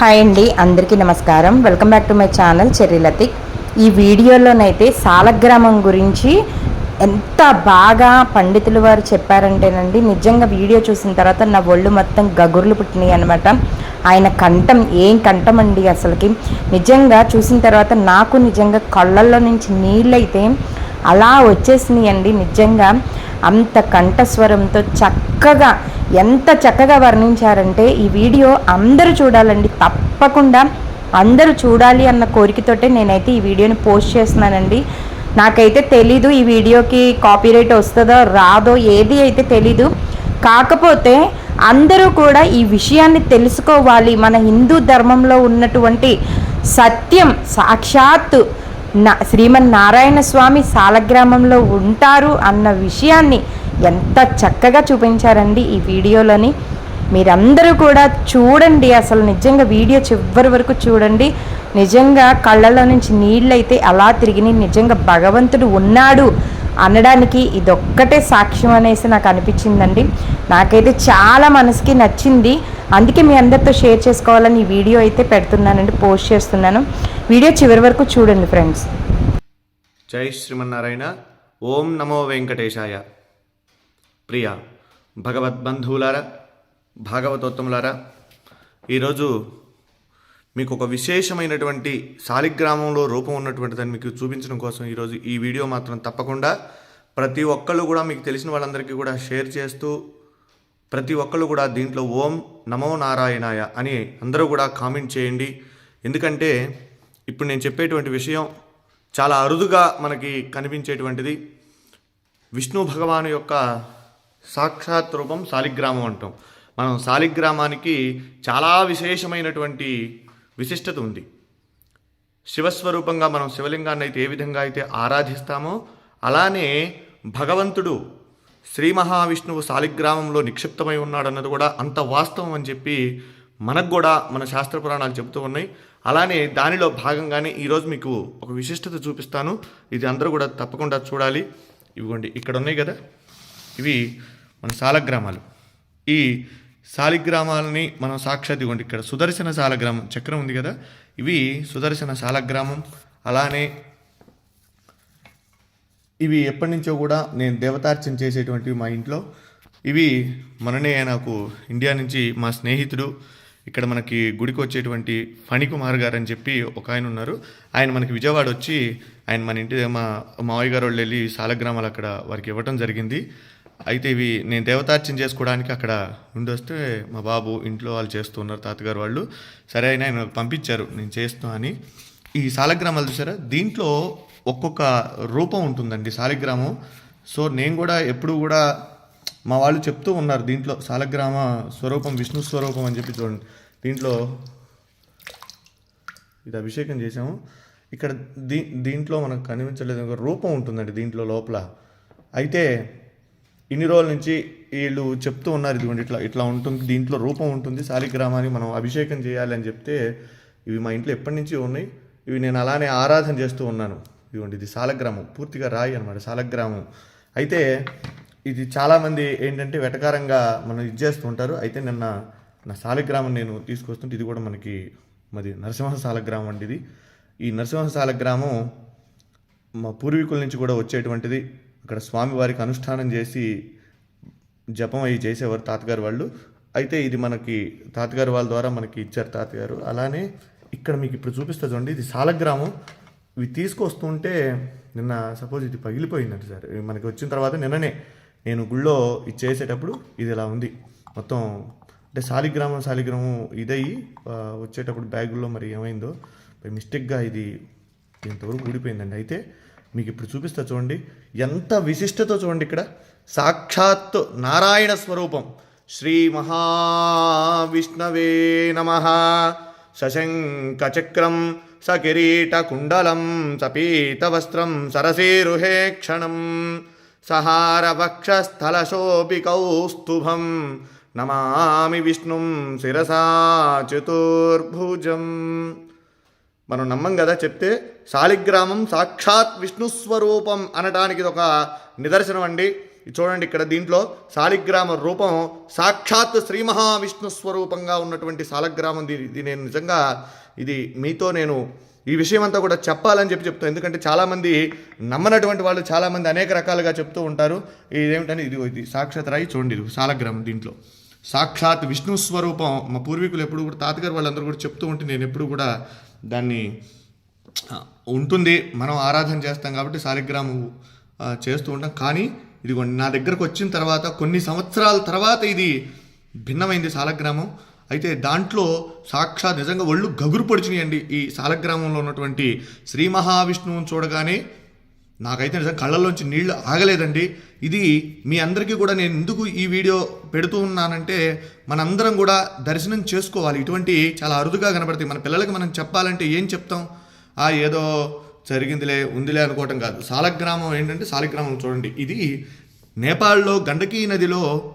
Hi అండి అందరికీ నమస్కారం. Welcome back to my channel చెర్రీలతిక్ ఈ వీడియోలోనైతే సాలగ్రామం గురించి ఎంత బాగా పండితులు వారు చెప్పారంటేనండి నిజంగా వీడియో చూసిన తర్వాత నా ఒళ్ళు మొత్తం గగుర్లు పుట్టినాయి అనమాట ఆయన కంఠం ఏం కంఠం అండి అసలుకి? నిజంగా చూసిన తర్వాత నాకు నిజంగా కళ్ళల్లో నుంచి నీళ్ళైతే అలా వచ్చేసినాయి అండి నిజంగా అంత కంఠస్వరంతో చక్కగా ఎంత చక్కగా వర్ణించారంటే ఈ వీడియో అందరూ చూడాలండి. తప్పకుండా అందరూ చూడాలి అన్న కోరికతోటే నేనైతే ఈ వీడియోని పోస్ట్ చేస్తున్నానండి. నాకైతే తెలీదు ఈ వీడియోకి కాపీరైట్ వస్తుందో రాదో ఏది అయితే తెలీదు. కాకపోతే అందరూ కూడా ఈ విషయాన్ని తెలుసుకోవాలి. మన హిందూ ధర్మంలో ఉన్నటువంటి సత్యం సాక్షాత్తు నా శ్రీమన్నారాయణ స్వామి సాలగ్రామంలో ఉంటారు అన్న విషయాన్ని ఎంత చక్కగా చూపించారండి ఈ వీడియోలోని. మీరందరూ కూడా చూడండి అసలు నిజంగా వీడియో చివరి వరకు చూడండి. నిజంగా కళ్ళలో నుంచి నీళ్ళైతే అలా తిరిగి నిజంగా భగవంతుడు ఉన్నాడు అనడానికి ఇదొక్కటే సాక్ష్యం అనేసి నాకు అనిపించిందండి. నాకైతే చాలా మనసుకి నచ్చింది. అందుకే మీ అందరితో షేర్ చేసుకోవాలని ఈ వీడియో అయితే పెడుతున్నానండి పోస్ట్ చేస్తున్నాను. వీడియో చివరి వరకు చూడండి ఫ్రెండ్స్. జై శ్రీమన్నారాయణ. ఓం నమో వెంకటేశాయ. ప్రియ భగవద్బంధువులారా భాగవతోత్తములారా ఈరోజు మీకు ఒక విశేషమైనటువంటి శాలిగ్రామంలో రూపం ఉన్నటువంటి దాన్ని మీకు చూపించడం కోసం ఈరోజు ఈ వీడియో మాత్రం తప్పకుండా ప్రతి ఒక్కళ్ళు కూడా మీకు తెలిసిన వాళ్ళందరికీ కూడా షేర్ చేస్తూ ప్రతి ఒక్కళ్ళు కూడా దీంట్లో ఓం నమో నారాయణాయ అని అందరూ కూడా కామెంట్ చేయండి. ఎందుకంటే ఇప్పుడు నేను చెప్పేటువంటి విషయం చాలా అరుదుగా మనకి కనిపించేటువంటిది. విష్ణు భగవాను యొక్క సాక్షాత్ రూపం శాలిగ్రామం అంటాం. మనం శాలిగ్రామానికి చాలా విశేషమైనటువంటి విశిష్టత ఉంది. శివస్వరూపంగా మనం శివలింగాన్ని అయితే ఏ విధంగా అయితే ఆరాధిస్తామో అలానే భగవంతుడు శ్రీ మహావిష్ణువు శాలిగ్రామంలో నిక్షిప్తమై ఉన్నాడన్నది కూడా అంత వాస్తవం అని చెప్పి మనకు కూడా మన శాస్త్ర పురాణాలు చెబుతూ ఉన్నాయి. అలానే దానిలో భాగంగానే ఈరోజు మీకు ఒక విశిష్టత చూపిస్తాను. ఇది అందరూ కూడా తప్పకుండా చూడాలి. ఇవిగోండి ఇక్కడ ఉన్నాయి కదా? ఇవి మన శాలగ్రామాలు ఈ శాలిగ్రామాలని మనం సాక్షాత్ ఇవ్వండి. ఇక్కడ సుదర్శన శాలగ్రామం చక్రం ఉంది కదా? ఇవి సుదర్శన శాలగ్రామం అలానే ఇవి ఎప్పటి నుంచో కూడా నేను దేవతార్చన చేసేటువంటివి మా ఇంట్లో. ఇవి మననే నాకు ఇండియా నుంచి మా స్నేహితుడు ఇక్కడ మనకి గుడికి వచ్చేటువంటి ఫణికుమార్ గారు అని చెప్పి ఒక ఆయన ఉన్నారు. ఆయన మనకి విజయవాడ వచ్చి ఆయన మన ఇంటి మా మావయ్య గారు వాళ్ళు వెళ్ళి సాలగ్రామాలు అక్కడ వారికి ఇవ్వటం జరిగింది. అయితే ఇవి నేను దేవతార్చన చేసుకోవడానికి అక్కడ ఉండి వస్తే మా బాబు ఇంట్లో వాళ్ళు చేస్తున్నారు తాతగారు వాళ్ళు. సరే అయినా ఆయన పంపించారు నేను చేస్తున్నా అని. ఈ సాలగ్రామాలు చూసారా? దీంట్లో ఒక్కొక్క రూపం ఉంటుందండి సాలిగ్రామం. సో నేను కూడా ఎప్పుడు కూడా మా వాళ్ళు చెప్తూ ఉన్నారు దీంట్లో సాలగ్రామ స్వరూపం విష్ణు స్వరూపం అని చెప్పి చూడండి. దీంట్లో ఇది అభిషేకం చేసాము ఇక్కడ దీ దీంట్లో మనకు కనిపించలేదు ఒక రూపం ఉంటుందండి దీంట్లో లోపల. అయితే ఇన్ని రోజుల నుంచి వీళ్ళు చెప్తూ ఉన్నారు ఇదిగోండి ఇట్లా ఇట్లా ఉంటుంది దీంట్లో రూపం ఉంటుంది శాలిగ్రామానికి మనం అభిషేకం చేయాలి అని చెప్తే ఇవి మా ఇంట్లో ఎప్పటి నుంచి ఉన్నాయి ఇవి నేను అలానే ఆరాధన చేస్తూ ఉన్నాను. ఇదిగోండి ఇది సాలగ్రామం. పూర్తిగా రాయి అనమాట సాలగ్రామం. అయితే ఇది చాలామంది ఏంటంటే వెటకారంగా మనం ఇది చేస్తుంటారు అయితే నిన్న నా సాలగ్రామం నేను తీసుకొస్తుంటే ఇది కూడా మనకి మరి నరసింహ సాలగ్రామం అండి ఇది. ఈ నరసింహ సాలగ్రామం మా పూర్వీకుల నుంచి కూడా వచ్చేటువంటిది. అక్కడ స్వామివారికి అనుష్ఠానం చేసి జపం అవి చేసేవారు తాతగారు వాళ్ళు. అయితే ఇది మనకి తాతగారు వాళ్ళ ద్వారా మనకి ఇచ్చారు తాతగారు. అలానే ఇక్కడ మీకు ఇప్పుడు చూపిస్తా చూడండి ఇది సాలగ్రామం. ఇవి తీసుకొస్తుంటే నిన్న సపోజ్ ఇది పగిలిపోయిందంట సార్. మనకి వచ్చిన తర్వాత నిన్ననే నేను గుళ్ళో ఇది చేసేటప్పుడు ఇది ఇలా ఉంది. మొత్తం అంటే సాలిగ్రామం సాలిగ్రామం ఇదయ్యి వచ్చేటప్పుడు బ్యాగుల్లో మరి ఏమైందో మిస్టేక్గా ఇది ఇంతవరకు ఊడిపోయిందండి. అయితే మీకు ఇప్పుడు చూపిస్తా చూడండి. ఎంత విశిష్టతో చూడండి ఇక్కడ. సాక్షాత్ నారాయణ స్వరూపం. శ్రీ మహావిష్ణవే నమ. సశంఖచక్రం సకిరీటకుండలం సపీతవస్త్రం సరసీరుహే క్షణం. సహారవక్షస్థలశోభికౌస్తుభం నమామి విష్ణుం శిరసా చతుర్భుజం. మనం నమ్మం కదా చెప్తే శాలిగ్రామం సాక్షాత్ విష్ణు స్వరూపం అనడానికి ఒక నిదర్శనం అండి. చూడండి ఇక్కడ దీంట్లో శాలిగ్రామ రూపం సాక్షాత్ శ్రీ మహావిష్ణు స్వరూపంగా ఉన్నటువంటి శాలగ్రామం ఇది నేను నిజంగా ఇది మీతో నేను ఈ విషయం అంతా కూడా చెప్పాలని చెప్పి చెప్తాను. ఎందుకంటే చాలామంది నమ్మనటువంటి వాళ్ళు చాలామంది అనేక రకాలుగా చెప్తూ ఉంటారు. ఇదేమిటని ఇది ఇది సాక్షాత్ రాయి చూడండి ఇది సాలగ్రామం దీంట్లో. సాక్షాత్ విష్ణు స్వరూపం మా పూర్వీకులు ఎప్పుడు కూడా తాతగారు వాళ్ళందరూ కూడా చెప్తూ ఉంటే నేను ఎప్పుడు కూడా దాన్ని ఉంటుంది. మనం ఆరాధన చేస్తాం కాబట్టి శాలిగ్రామం చేస్తూ ఉంటాం. కానీ ఇదిగోండి నా దగ్గరకు వచ్చిన తర్వాత కొన్ని సంవత్సరాల తర్వాత ఇది భిన్నమైంది శాలగ్రామం అయితే దాంట్లో సాక్షాత్ నిజంగా ఒళ్ళు గగురు పొడిచినాయండి ఈ శాలగ్రామంలో ఉన్నటువంటి శ్రీ మహావిష్ణువుని చూడగానే. నాకైతే నిజంగా కళ్ళల్లోంచి నీళ్ళు ఆగలేదండి. ఇది మీ అందరికీ కూడా నేను ఎందుకు ఈ వీడియో పెడుతూ ఉన్నానంటే మనందరం కూడా దర్శనం చేసుకోవాలి. ఇటువంటి చాలా అరుదుగా కనబడతాయి. మన పిల్లలకి మనం చెప్పాలంటే ఏం చెప్తాం? ఆ ఏదో జరిగిందిలే ఉందిలే అనుకోవటం కాదు. సాలగ్రామం ఏంటంటే సాలగ్రామం చూడండి. ఇది నేపాల్లో గండకీ నదిలో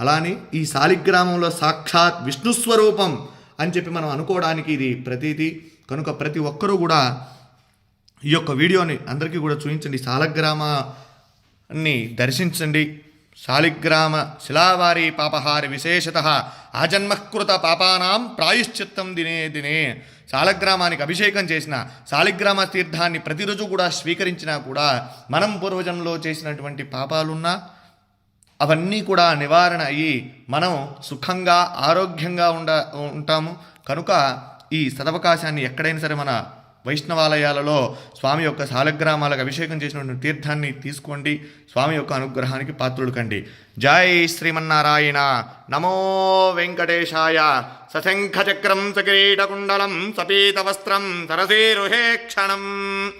అలానే ఈ శాలిగ్రామంలో సాక్షాత్ విష్ణు స్వరూపం అని చెప్పి మనం అనుకోవడానికి ఇది ప్రతీతి. కనుక ప్రతి ఒక్కరూ కూడా ఈ యొక్క వీడియోని అందరికీ కూడా చూపించండి. శాలగ్రామాన్ని దర్శించండి. శాలిగ్రామ శిలావారి పాపహారి విశేషత ఆజన్మకృత పాపానాం ప్రాయుశ్చిత్తం దినే దినే. శాలగ్రామానికి అభిషేకం చేసిన శాలిగ్రామ తీర్థాన్ని ప్రతిరోజు కూడా స్వీకరించినా కూడా మనం పూర్వజంలో చేసినటువంటి పాపాలున్నా అవన్నీ కూడా నివారణ అయ్యి మనం సుఖంగా ఆరోగ్యంగా ఉండ ఉంటాము. కనుక ఈ సదవకాశాన్ని ఎక్కడైనా సరే మన వైష్ణవాలయాలలో స్వామి యొక్క శాలగ్రామాలకు అభిషేకం చేసినటువంటి తీర్థాన్ని తీసుకోండి. స్వామి యొక్క అనుగ్రహానికి పాత్రుడు కండి జై శ్రీమన్నారాయణ. నమో వెంకటేశాయ. సశంఖచక్రం సకిరీటకుండలం సపీతవస్త్రం సరసేరుహే క్షణం.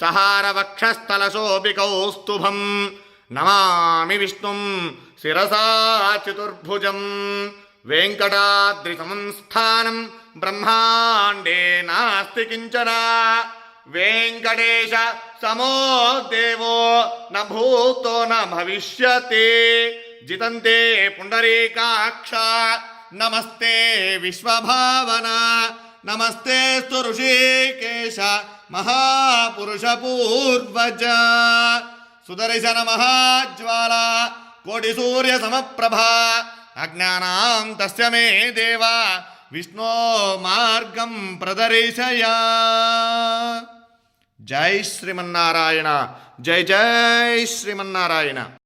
సహారవక్షస్థలశోభికౌస్తుభం. నమామి విష్ణుం శిరసా చతుర్భుజం వెంకటాద్రి సంస్థానం బ్రహ్మాండే నాస్తి కించన. వెంకటేశ సమో దేవో న భూతో న భవిష్యతి. జితంతే పుండరీకాక్ష. నమస్తే విశ్వభావన. నమస్తే స్తు ఋషికేశ మహాపురుష పూర్వజ. సుదర్శన మహాజ్వాల కోటి సూర్య సమప్రభ అజ్ఞానాం తస్య మే దేవ విష్ణో మార్గం ప్రదర్శయా జై శ్రీమన్నారాయణ జై జై శ్రీమన్నారాయణ